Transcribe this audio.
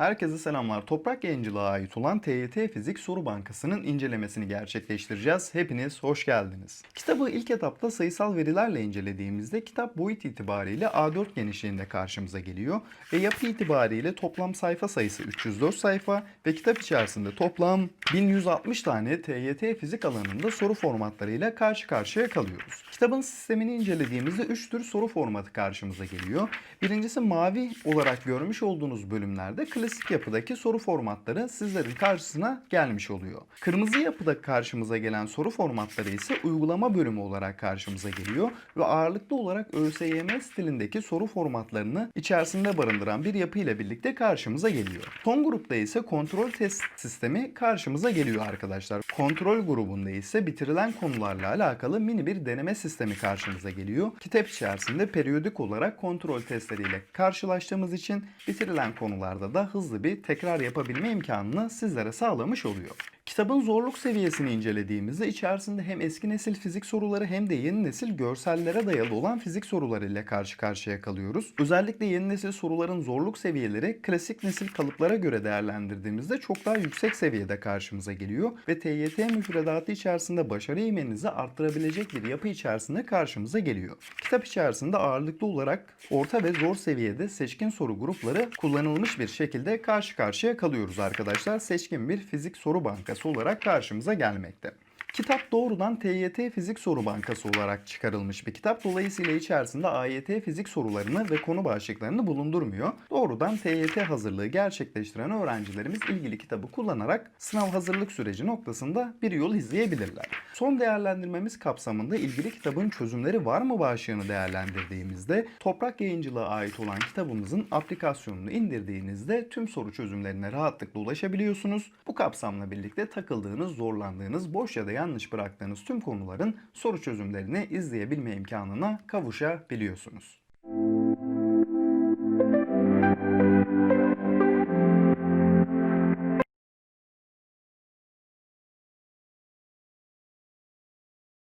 Herkese selamlar. Toprak Yayıncılığa ait olan TYT Fizik Soru Bankası'nın incelemesini gerçekleştireceğiz. Hepiniz hoş geldiniz. Kitabı ilk etapta sayısal verilerle incelediğimizde kitap boyut itibariyle A4 genişliğinde karşımıza geliyor ve yapı itibariyle toplam sayfa sayısı 304 sayfa ve kitap içerisinde toplam 1160 tane TYT fizik alanında soru formatlarıyla karşı karşıya kalıyoruz. Kitabın sistemini incelediğimizde 3 tür soru formatı karşımıza geliyor. Birincisi mavi olarak görmüş olduğunuz bölümlerde klasik yapıdaki soru formatları sizlerin karşısına gelmiş oluyor. Kırmızı yapıda karşımıza gelen soru formatları ise uygulama bölümü olarak karşımıza geliyor ve ağırlıklı olarak ÖSYM stilindeki soru formatlarını içerisinde barındıran bir yapı ile birlikte karşımıza geliyor. Son grupta ise kontrol test sistemi karşımıza geliyor arkadaşlar. Kontrol grubunda ise bitirilen konularla alakalı mini bir deneme sistemi karşımıza geliyor. Kitap içerisinde periyodik olarak kontrol testleriyle karşılaştığımız için bitirilen konularda da hızlı bir tekrar yapabilme imkanını sizlere sağlamış oluyor. Kitabın zorluk seviyesini incelediğimizde içerisinde hem eski nesil fizik soruları hem de yeni nesil görsellere dayalı olan fizik soruları ile karşı karşıya kalıyoruz. Özellikle yeni nesil soruların zorluk seviyeleri klasik nesil kalıplara göre değerlendirdiğimizde çok daha yüksek seviyede karşımıza geliyor ve TYT müfredatı içerisinde başarı eğmeninizi arttırabilecek bir yapı içerisinde karşımıza geliyor. Kitap içerisinde ağırlıklı olarak orta ve zor seviyede seçkin soru grupları kullanılmış bir şekilde karşı karşıya kalıyoruz arkadaşlar. Seçkin bir fizik soru bankası olarak karşımıza gelmekte. Kitap doğrudan TYT Fizik Soru Bankası olarak çıkarılmış bir kitap. Dolayısıyla içerisinde AYT fizik sorularını ve konu başlıklarını bulundurmuyor. Doğrudan TYT hazırlığı gerçekleştiren öğrencilerimiz ilgili kitabı kullanarak sınav hazırlık süreci noktasında bir yol izleyebilirler. Son değerlendirmemiz kapsamında ilgili kitabın çözümleri var mı başlığını değerlendirdiğimizde Toprak Yayıncılığa ait olan kitabımızın aplikasyonunu indirdiğinizde tüm soru çözümlerine rahatlıkla ulaşabiliyorsunuz. Bu kapsamla birlikte takıldığınız, zorlandığınız, boş ya da yanlış bıraktığınız tüm konuların soru çözümlerini izleyebilme imkanına kavuşabiliyorsunuz.